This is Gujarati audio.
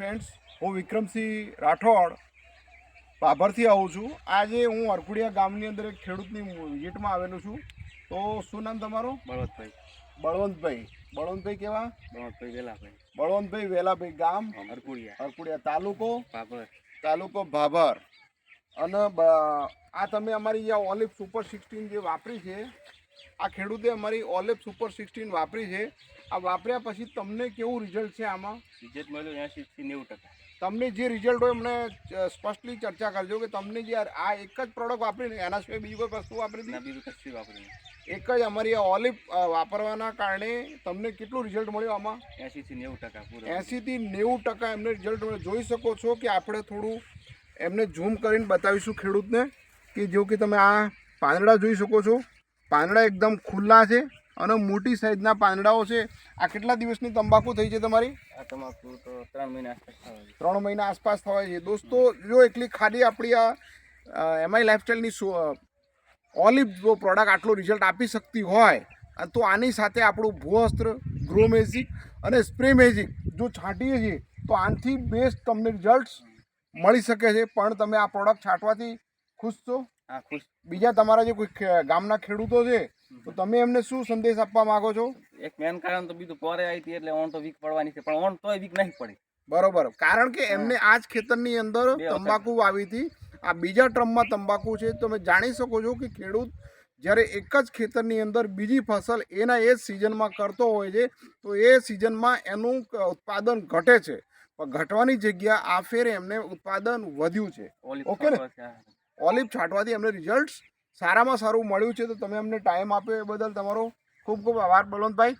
ફ્રેન્ડ્સ હું વિક્રમસિંહ રાઠોડ ભાભરથી આવું છું. આજે હું અરખુડિયા ગામની અંદર એક ખેડૂતની વિઝિટમાં આવેલું છું. તો શું નામ તમારું? બળવંતભાઈ. બળવંતભાઈ. બળવંતભાઈ કેવા? બળવંતભાઈ વેલાભાઈ. બળવંતભાઈ વેલાભાઈ ગામ? અરકુડિયા અરખુડિયા. તાલુકો? ભાભર. તાલુકો ભાભર. અને આ તમે અમારી જે ઓલિવ સુપર સિક્સટીન જે વાપરી છે આ ખેડૂતે અમારી ઓલિવ સુપર સિક્સટીન વાપરી છે. આ વાપર્યા પછી તમને કેવું રિઝલ્ટ છે આમાં? રિઝલ્ટ મળ્યું એંશી થી નેવું ટકા. તમને જે રિઝલ્ટ હોય એમને સ્પષ્ટલી ચર્ચા કરજો કે તમને જે આ એક જ પ્રોડક્ટ વાપરીને એના સિવાય બીજી કોઈ વસ્તુ વાપરી દીધી બીજું કશું વાપર્યું એક જ અમારી આ ઓલિવ વાપરવાના કારણે તમને કેટલું રિઝલ્ટ મળ્યું આમાં? એંશી થી નેવું ટકા એંશીથી નેવું ટકા એમને રિઝલ્ટ મળ્યું. જોઈ શકો છો કે આપણે થોડું એમને ઝૂમ કરીને બતાવીશું ખેડૂતને કે જેવું કે તમે આ પાંદડા જોઈ શકો છો. પાંદડા એકદમ ખુલ્લા છે અને મોટી સાઈઝના પાંદડાઓ છે. આ કેટલા દિવસની તંબાકુ થઈ છે તમારી? તમાકુ તો ત્રણ મહિના આસપાસ ત્રણ મહિના આસપાસ થવાય છે. દોસ્તો જો એકલી ખાલી આપણી આ એમઆઈ લાઈફસ્ટાઈલની ઓલિવ જો પ્રોડક્ટ આટલું રિઝલ્ટ આપી શકતી હોય તો આની સાથે આપણું ભૂઅસ્ત્ર ગ્રો મેજિક અને સ્પ્રે મેજિક જો છાંટીએ છીએ તો આનાથી બેસ્ટ તમને રિઝલ્ટ મળી શકે છે. પણ તમે આ પ્રોડક્ટ છાંટવાથી ખુશ છો? બીજા તમારા જે કોઈ ગામના ખેડૂતો છે તો તમે એમને શું સંદેશ આપવા માંગો છો? એક મેન કારણ તો બીજું પોરે આવી હતી એટલે ઓણ તો વીક પડવાની છે પણ ઓણ તોય વીક નહીં પડી. બરોબર. કારણ કે એમને આ જ ખેતરની અંદર તંબાકુ વાવી હતી. આ બીજા ટ્રમમાં તંબાકુ છે. તમે જાણી શકો છો કે ખેડૂત જ્યારે એક જ ખેતરની અંદર બીજી ફસલ એના એ જ સિઝનમાં કરતો હોય છે તો એ સિઝનમાં એનું ઉત્પાદન ઘટે છે. પણ ઘટવાની જગ્યા આ ફેર એમને ઉત્પાદન વધ્યું છે. ઓકે ને? ઓલિવ છાંટવાથી એમને રિઝલ્ટ સારામાં સારું મળ્યું છે. તો તમે અમને ટાઈમ આપ્યો એ બદલ તમારો ખૂબ ખૂબ આભાર બલવંતભાઈ.